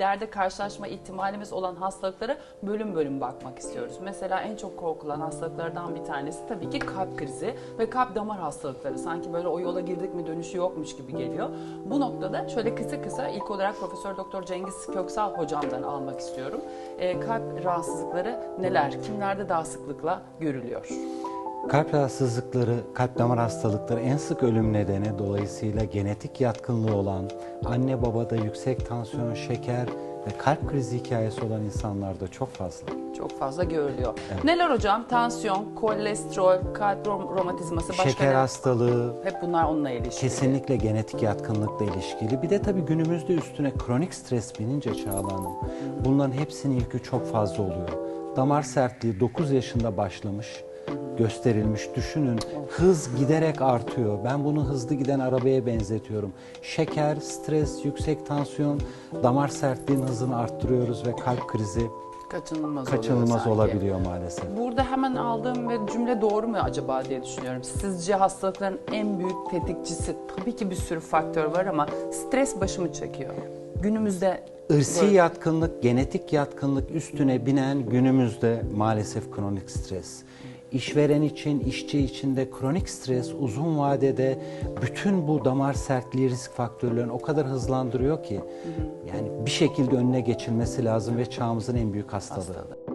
ileride karşılaşma ihtimalimiz olan hastalıklara bölüm bölüm bakmak istiyoruz. Mesela en çok korkulan hastalıklardan bir tanesi tabii ki kalp krizi ve kalp damar hastalıkları. Sanki böyle o yola girdik mi dönüşü yokmuş gibi geliyor. Bu noktada şöyle kısa kısa ilk olarak Profesör Doktor Cengiz Köksal hocamdan almak istiyorum. Ee, kalp rahatsızlıkları neler? Kimlerde daha sıklıkla görülüyor? Kalp rahatsızlıkları, kalp damar hastalıkları en sık ölüm nedeni dolayısıyla genetik yatkınlığı olan, anne babada yüksek tansiyon, şeker ve kalp krizi hikayesi olan insanlarda çok fazla. Çok fazla görülüyor. Neler hocam? Tansiyon, kolesterol, kalp rom- romatizması, başka Şeker ne? hastalığı Hep bunlar onunla ilişkili. kesinlikle genetik yatkınlıkla ilişkili. Bir de tabii günümüzde üstüne kronik stres binince Çağla Hanım, bunların hepsinin yükü çok fazla oluyor. Damar sertliği 9 yaşında başlamış, gösterilmiş. Düşünün hız giderek artıyor. Ben bunu hızlı giden arabaya benzetiyorum. Şeker, stres, yüksek tansiyon, damar sertliğinin hızını arttırıyoruz ve kalp krizi Kaçınılmaz, oluyor kaçınılmaz sanki. olabiliyor maalesef. Burada hemen aldığım ve cümle doğru mu acaba diye düşünüyorum. Sizce hastalıkların en büyük tetikçisi tabii ki bir sürü faktör var ama stres başımı çekiyor. Günümüzde Irsi böyle- yatkınlık, genetik yatkınlık üstüne binen günümüzde maalesef kronik stres. İşveren için, işçi için de kronik stres uzun vadede bütün bu damar sertliği risk faktörlerini o kadar hızlandırıyor ki yani bir şekilde önüne geçilmesi lazım ve çağımızın en büyük hastalığı. hastalığı.